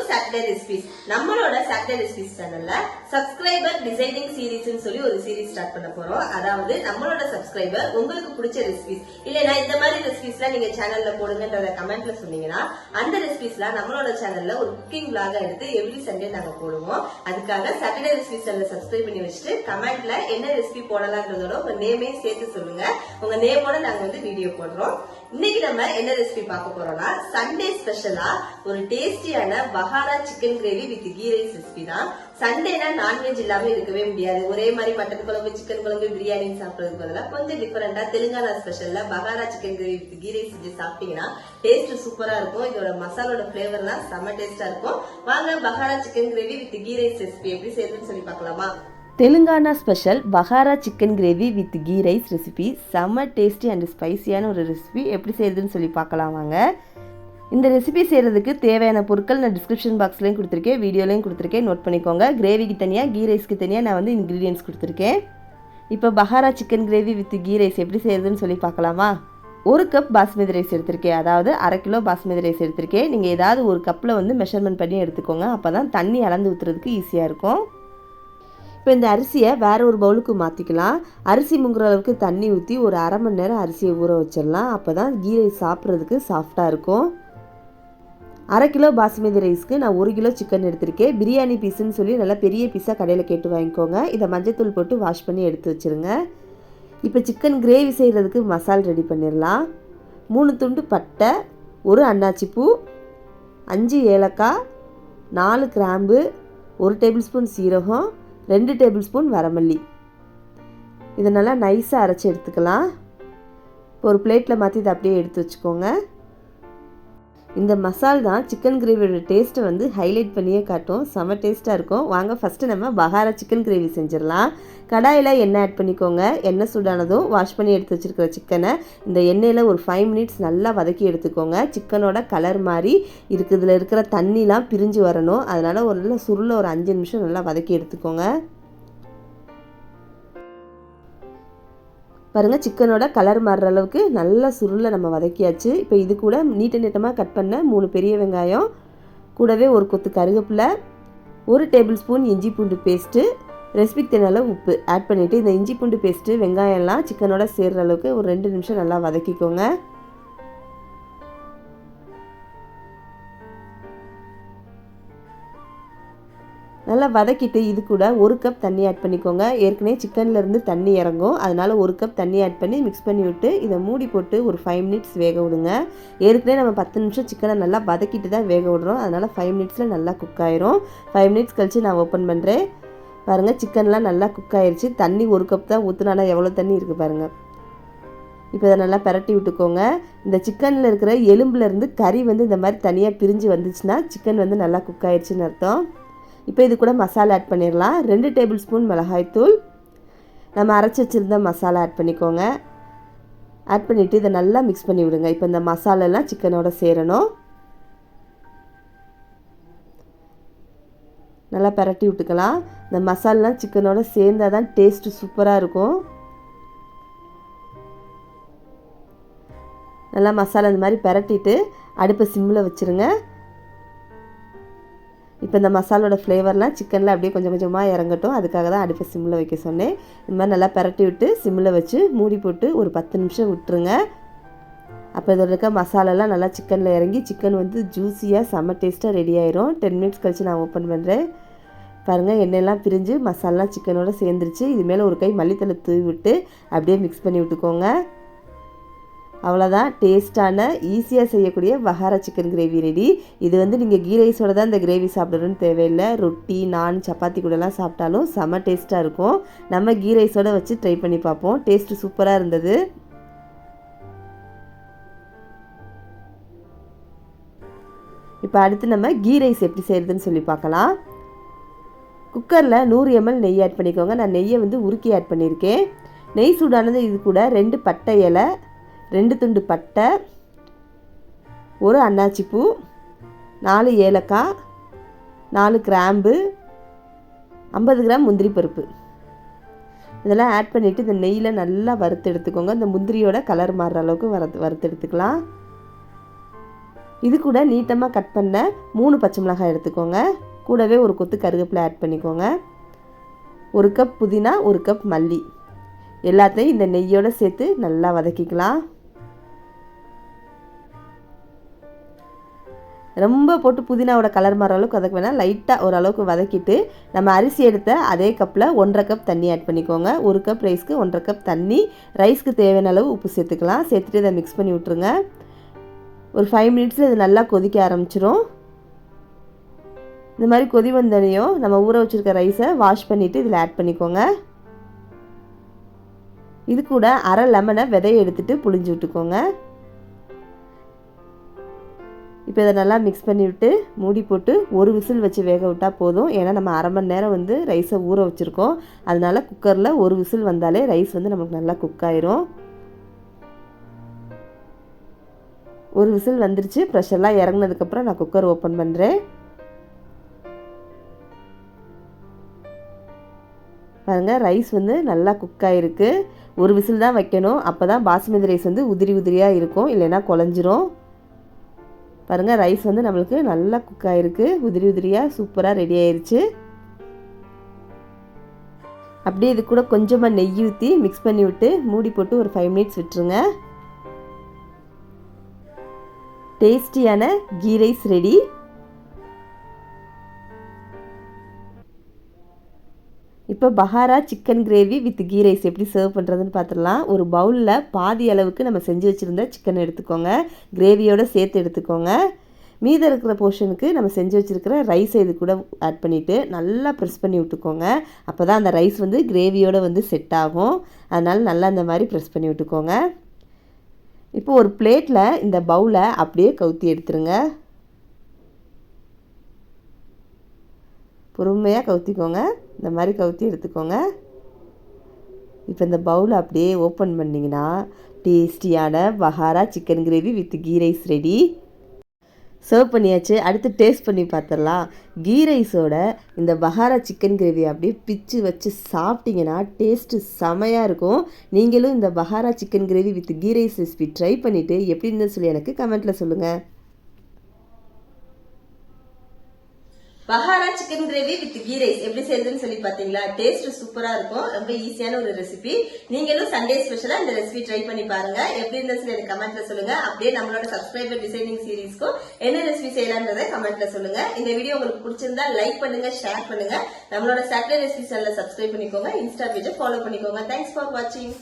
To Saturday recipes நம்மளோட Saturday recipes சேனல்ல subscriber designing சீரிஸ்னு சொல்லி ஒரு சீரீஸ் ஸ்டார்ட் பண்ண போறோம். அதாவது நம்மளோட சப்ஸ்கிரைபர் உங்களுக்கு பிடிச்ச ரெசிபிஸ் இல்லைன்னா இந்த மாதிரி ரெசிபிஸ்லாம் நீங்க சேனல்ல போடுங்கன்றத கமெண்ட்ல சொன்னீங்கன்னா அந்த ரெசிபிஸ்லாம் நம்மளோட சேனல்ல ஒரு குக்கிங் vlog எடுத்து எவ்ரி சண்டே நாங்க போடுவோம். அதுக்காக சாட்டர்டே ரெசிபிஸ் சேனல் சப்ஸ்கிரைப் பண்ணி வச்சுட்டு கமெண்ட்ல என்ன ரெசிபி போடலாம்ன்றதோட உங்க நேமே சேர்த்து சொல்லுங்க. உங்க நேமோட நாங்க வந்து வீடியோ போடுறோம். இன்னைக்கு நம்ம என்ன ரெசிபி பார்க்க போறோம்னா சண்டே ஸ்பெஷலா ஒரு டேஸ்டியான bagara chicken gravy with ghee rice recipe தான். சண்டேனா நான்வெஜ் இல்லாம இருக்கவே முடியாது. ஒரே மாதிரி மட்டன் குழம்பு சிக்கன் குழம்பு பிரியாணி சாப்பிடுறதுக்கு பதிலாக கொஞ்சம் டிஃபரெண்டா Telangana ஸ்பெஷல்ல bagara chicken gravy with ghee rice செஞ்சு சாப்பிட்டீங்கன்னா டேஸ்ட் சூப்பரா இருக்கும். இதோட மசாலோட ஃபிளேவர்லாம் செம்ம டேஸ்டா இருக்கும். வாங்க bagara chicken gravy with ghee rice recipe எப்படி செய்யறதுன்னு சொல்லி பார்க்கலாமா? Telangana special bagara chicken gravy with ghee rice recipe செம்ம டேஸ்டி அண்ட் ஸ்பைசியான ஒரு ரெசிபி எப்படி செய்யுதுன்னு சொல்லி பார்க்கலாம் வாங்க. இந்த ரெசிபி செய்கிறதுக்கு தேவையான பொருட்கள் நான் டிஸ்கிரிப்ஷன் பாக்ஸ்லேயும் கொடுத்துருக்கேன் வீடியோலையும் கொடுத்துருக்கேன். நோட் பண்ணிக்கோங்க. கிரேவிக்கு தனியாக கீ ரைஸ்க்கு தனியாக நான் வந்து இன்க்ரீடியன்ஸ் கொடுத்துருக்கேன். இப்போ bagara chicken gravy with ghee rice எப்படி செய்கிறதுன்னு சொல்லி பார்க்கலாமா? ஒரு கப் பாஸ்மதி ரைஸ் எடுத்திருக்கேன். அதாவது அரை கிலோ பாஸ்மதி ரைஸ் எடுத்திருக்கேன். நீங்கள் ஏதாவது ஒரு கப்பில் வந்து மெஷர்மெண்ட் பண்ணி எடுத்துக்கோங்க. அப்போ தான் தண்ணி அளந்து ஊற்றுறதுக்கு ஈஸியாக இருக்கும். இப்போ இந்த அரிசியை வேறு ஒரு பவுலுக்கு மாற்றிக்கலாம் அரிசி முங்குற அளவுக்கு தண்ணி ஊற்றி ஒரு அரை மணி நேரம் அரிசியை ஊற வச்சிடலாம். அப்போ தான் கீ ரைஸ் சாப்பிட்றதுக்கு சாஃப்டாக இருக்கும். அரை கிலோ பாசுமதி ரைஸ்க்கு நான் ஒரு கிலோ சிக்கன் எடுத்திருக்கேன். பிரியாணி பீஸுன்னு சொல்லி நல்லா பெரிய பீஸாக கடையில் கேட்டு வாங்கிக்கோங்க. இதை மஞ்சத்தூள் போட்டு வாஷ் பண்ணி எடுத்து வச்சுருங்க. இப்போ சிக்கன் கிரேவி செய்கிறதுக்கு மசால் ரெடி பண்ணிடலாம் மூணு துண்டு பட்டை ஒரு அன்னாச்சிப்பூ அஞ்சு ஏலக்காய் நாலு கிராம்பு ஒரு டேபிள் ஸ்பூன் சீரகம் ரெண்டு டேபிள் ஸ்பூன் வரமல்லி. இதை நல்லா நைஸாக அரைச்சி எடுத்துக்கலாம். இப்போ ஒரு பிளேட்டில் மாற்றி இதை அப்படியே எடுத்து வச்சுக்கோங்க. இந்த மசால் தான் சிக்கன் கிரேவியோட டேஸ்ட்டை வந்து ஹைலைட் பண்ணியே காட்டும். செம டேஸ்ட்டாக இருக்கும். வாங்க ஃபஸ்ட்டு நம்ம பகாரா சிக்கன் கிரேவி செஞ்சிடலாம். கடாயில் எண்ணெய் ஆட் பண்ணிக்கோங்க. எண்ணெய் சூடானதும் வாஷ் பண்ணி எடுத்து வச்சுருக்கிற சிக்கனை இந்த எண்ணெயில் ஒரு ஃபைவ் மினிட்ஸ் நல்லா வதக்கி எடுத்துக்கோங்க. சிக்கனோட கலர் மாதிரி இருக்குதுல இருக்கிற தண்ணிலாம் பிரிஞ்சு வரணும். அதனால் ஒரு நல்ல சுருளை ஒரு அஞ்சு நிமிஷம் நல்லா வதக்கி எடுத்துக்கோங்க. பாருங்கள் சிக்கனோட கலர் மாறுற அளவுக்கு நல்லா சுருளை நம்ம வதக்கியாச்சு. இப்போ இது கூட நீட்ட நீட்டமாக கட் பண்ண மூணு பெரிய வெங்காயம் கூடவே ஒரு கொத்து கருவேப்பிலை ஒரு டேபிள் ஸ்பூன் இஞ்சி பூண்டு பேஸ்ட்டு ரெசிபிக்கு தேவையான உப்பு ஆட் பண்ணிவிட்டு இந்த இஞ்சி பூண்டு பேஸ்ட்டு வெங்காயம்லாம் சிக்கனோட சேர்கிற அளவுக்கு ஒரு ரெண்டு நிமிஷம் நல்லா வதக்கிக்கோங்க. நல்லா வதக்கிட்டு இது கூட ஒரு கப் தண்ணி ஆட் பண்ணிக்கோங்க. ஏற்கனவே சிக்கன்லேருந்து தண்ணி இறங்கும். அதனால் ஒரு கப் தண்ணி ஆட் பண்ணி மிக்ஸ் பண்ணி விட்டு இதை மூடி போட்டு ஒரு ஃபைவ் மினிட்ஸ் வேக விடுங்க. ஏற்கனவே நம்ம பத்து நிமிஷம் சிக்கனை நல்லா வதக்கிட்டு தான் வேக விடுறோம். அதனால் ஃபைவ் மினிட்ஸில் நல்லா குக் ஆயிரும். ஃபைவ் மினிட்ஸ் கழித்து நான் ஓப்பன் பண்ணுறேன் பாருங்கள் சிக்கன்லாம் நல்லா குக் ஆயிடுச்சு தண்ணி ஒரு கப் தான் ஊற்றுனால எவ்வளோ தண்ணி இருக்குது பாருங்கள் இப்போ இதை நல்லா பரட்டி விட்டுக்கோங்க. இந்த சிக்கனில் இருக்கிற எலும்புலேருந்து கறி வந்து இந்த மாதிரி தனியாக பிரிஞ்சு வந்துச்சுன்னா சிக்கன் வந்து நல்லா குக் ஆயிடுச்சுன்னு அர்த்தம். இப்போ இது கூட மசாலா ஆட் பண்ணிடலாம். ரெண்டு டேபிள் ஸ்பூன் மிளகாய்த்தூள் நம்ம அரைச்சி வச்சுருந்த மசாலா ஆட் பண்ணிக்கோங்க. ஆட் பண்ணிவிட்டு இதை நல்லா மிக்ஸ் பண்ணி விடுங்க. இப்போ இந்த மசாலாலாம் சிக்கனோட சேரணும். நல்லா பரட்டி விட்டுக்கலாம். இந்த மசாலாலாம் சிக்கனோட சேர்ந்தால் தான் டேஸ்ட்டு சூப்பராக இருக்கும். நல்லா மசாலா இந்த மாதிரி பரட்டிட்டு அடுப்பை சிம்மில் வச்சுருங்க. இப்போ இந்த மசாலோட ஃப்ளேவர்லாம் சிக்கனில் அப்படியே கொஞ்சம் கொஞ்சமாக இறங்கட்டும். அதுக்காக தான் அடுப்பை சிம்மில் வைக்க சொன்னேன். இந்த மாதிரி நல்லா பரட்டி விட்டு சிம்மில் வச்சு மூடி போட்டு ஒரு பத்து நிமிஷம் விட்டுருங்க. அப்போ இதோட இருக்க மசாலாலாம் நல்லா சிக்கனில் இறங்கி சிக்கன் வந்து ஜூஸியாக செம்ம டேஸ்ட்டாக ரெடி ஆயிரும். டென் மினிட்ஸ் கழித்து நான் ஓப்பன் பண்ணுறேன் பாருங்கள் எண்ணெயெல்லாம் பிரிஞ்சு மசாலாலாம் சிக்கனோட சேர்ந்துருச்சு. இது மேலே ஒரு கை மல்லித்தலை தூவி விட்டு அப்படியே மிக்ஸ் பண்ணி விட்டுக்கோங்க. அவ்வளோதான் டேஸ்ட்டான ஈஸியாக செய்யக்கூடிய வகாரா சிக்கன் கிரேவி ரெடி இது வந்து நீங்கள் கீ ரைஸோட தான் இந்த கிரேவி சாப்பிடணும்னு தேவையில்லை. ரொட்டி நான் சப்பாத்தி கூடலாம் சாப்பிட்டாலும் செம டேஸ்ட்டாக இருக்கும். நம்ம கீ ரைஸோட வச்சு ட்ரை பண்ணி பார்ப்போம். டேஸ்ட்டு சூப்பராக இருந்தது. இப்போ அடுத்து நம்ம கீ ரைஸ் எப்படி செய்கிறதுன்னு சொல்லி பார்க்கலாம். குக்கரில் நூறு எம்எல் நெய் ஆட் பண்ணிக்கோங்க. நான் நெய்யை வந்து உருக்கி ஆட் பண்ணியிருக்கேன். நெய் சூடானது இது கூட ரெண்டு பட்டை இலை ரெண்டு துண்டு பட்டை ஒரு அன்னாச்சி பூ நாலு ஏலக்காய் நாலு கிராம்பு ஐம்பது கிராம் முந்திரி பருப்பு. இதெல்லாம் ஆட் பண்ணிவிட்டு இந்த நெய்யில் நல்லா வறுத்து எடுத்துக்கோங்க. இந்த முந்திரியோட கலர் மாறுற அளவுக்கு வறுத்து வறுத்து எடுத்துக்கலாம். இது கூட நீட்டமாக கட் பண்ண மூணு பச்சை மிளகாய் எடுத்துக்கோங்க. கூடவே ஒரு கொத்து கருவேப்பிலை ஆட் பண்ணிக்கோங்க. ஒரு கப் புதினா ஒரு கப் மல்லி. எல்லாத்தையும் இந்த நெய்யோடு சேர்த்து நல்லா வதக்கிக்கலாம். ரொம்ப போட்டு புதினாவோட கலர் மாற அளவுக்கு வதக்க வேணாம். லைட்டாக ஓரளவுக்கு வதக்கிட்டு நம்ம அரிசி எடுத்த அதே கப்பில் ஒன்றரை கப் தண்ணி ஆட் பண்ணிக்கோங்க. ஒரு கப் ரைஸ்க்கு ஒன்றரை கப் தண்ணி. ரைஸ்க்கு தேவையான அளவு உப்பு சேர்த்துக்கலாம். சேர்த்துட்டு இதை மிக்ஸ் பண்ணி விட்ருங்க ஒரு ஃபைவ் மினிட்ஸில் இது நல்லா கொதிக்க ஆரம்பிச்சிரும். இந்த மாதிரி கொதி வந்தனையும் நம்ம ஊற வச்சுருக்க ரைஸை வாஷ் பண்ணிவிட்டு இதில் ஆட் பண்ணிக்கோங்க. இது கூட அரை லெமனை விதையை எடுத்துகிட்டு புளிஞ்சு விட்டுக்கோங்க. இப்போ இதை நல்லா மிக்ஸ் பண்ணி விட்டு மூடி போட்டு ஒரு விசில் வச்சு வேக விட்டால் போதும். ஏன்னா நம்ம அரை மணி நேரம் வந்து ரைஸை ஊற வச்சுருக்கோம். அதனால குக்கரில் ஒரு விசில் வந்தாலே ரைஸ் வந்து நமக்கு நல்லா குக் ஆயிரும். ஒரு விசில் வந்துருச்சு. ப்ரெஷர்லாம் இறங்குனதுக்கப்புறம் நான் குக்கர் ஓப்பன் பண்ணுறேன் பாருங்கள் ரைஸ் வந்து நல்லா குக் ஆகிருக்கு ஒரு விசில் தான் வைக்கணும். அப்போ தான் பாசுமதி ரைஸ் வந்து உதிரி உதிரியாக இருக்கும். இல்லைன்னா குழஞ்சிரும். பாருங்கள் ரைஸ் வந்து நம்மளுக்கு நல்லா குக் ஆகிருக்கு உதிரி உதிரியாக சூப்பராக ரெடி ஆயிடுச்சு அப்படியே இது கூட கொஞ்சமாக நெய் ஊற்றி மிக்ஸ் பண்ணி விட்டு மூடி போட்டு ஒரு ஃபைவ் மினிட்ஸ் விட்டுருங்க. டேஸ்டியான கீ ரைஸ் ரெடி இப்போ bagara chicken gravy with ghee rice எப்படி சர்வ் பண்ணுறதுன்னு பார்த்துடலாம். ஒரு பவுலில் பாதி அளவுக்கு நம்ம செஞ்சு வச்சுருந்த சிக்கன் எடுத்துக்கோங்க. கிரேவியோடு சேர்த்து எடுத்துக்கோங்க. மீதம் இருக்கிற போர்ஷனுக்கு நம்ம செஞ்சு வச்சுருக்கிற ரைஸை இது கூட ஆட் பண்ணிவிட்டு நல்லா ப்ரெஸ் பண்ணி விட்டுக்கோங்க. அப்போ தான் அந்த ரைஸ் வந்து கிரேவியோடு வந்து செட் ஆகும். அதனால் நல்லா அந்த மாதிரி ப்ரெஸ் பண்ணி விட்டுக்கோங்க. இப்போ ஒரு பிளேட்டில் இந்த பவுலை அப்படியே கவுத்தி எடுத்துருங்க. பொறுமையாக கவுத்திக்கோங்க. இந்த மாதிரி கவுத்தி எடுத்துக்கோங்க. இப்போ இந்த பவுலை அப்படியே ஓப்பன் பண்ணிங்கன்னா டேஸ்டியான bagara chicken gravy with ghee rice ready serve பண்ணியாச்சு. அடுத்து டேஸ்ட் பண்ணி பார்த்துடலாம் கீ ரைஸோட இந்த பஹாரா சிக்கன் கிரேவி அப்படியே பிச்சு வச்சு சாப்பிட்டிங்கன்னா டேஸ்ட்டு செமையாக இருக்கும். நீங்களும் இந்த bagara chicken gravy with ghee rice recipe try பண்ணிவிட்டு எப்படி இருந்தது சொல்லி எனக்கு கமெண்ட்டில் சொல்லுங்கள் bagara chicken gravy with ghee rice. எப்படி செய்யுதுன்னு சொல்லி பாத்தீங்களா? டேஸ்ட் சூப்பரா இருக்கும். ரொம்ப ஈஸியான ஒரு ரெசிபி நீங்களும் சண்டே ஸ்பெஷலா இந்த ரெசிபி ட்ரை பண்ணி பாருங்க. எப்படி இருந்துச்சு எனக்கு கமெண்ட்ல சொல்லுங்க. அப்படியே நம்மளோட சப்ஸ்கிரைபர் டிசைனிங் சீரீஸ்க்கும் என்ன ரெசிபி செய்யலாம்ன்றத கமெண்ட்ல சொல்லுங்க. இந்த வீடியோ உங்களுக்கு பிடிச்சிருந்தா லைக் பண்ணுங்க ஷேர் பண்ணுங்க. நம்மளோட சாட்டர்டே ரெசிபி சேனல சப்ஸ்கிரைப் பண்ணிக்கோங்க. இன்ஸ்டா பேஜை ஃபாலோ பண்ணிக்கோங்க. தேங்க்ஸ் ஃபார் வாட்சிங்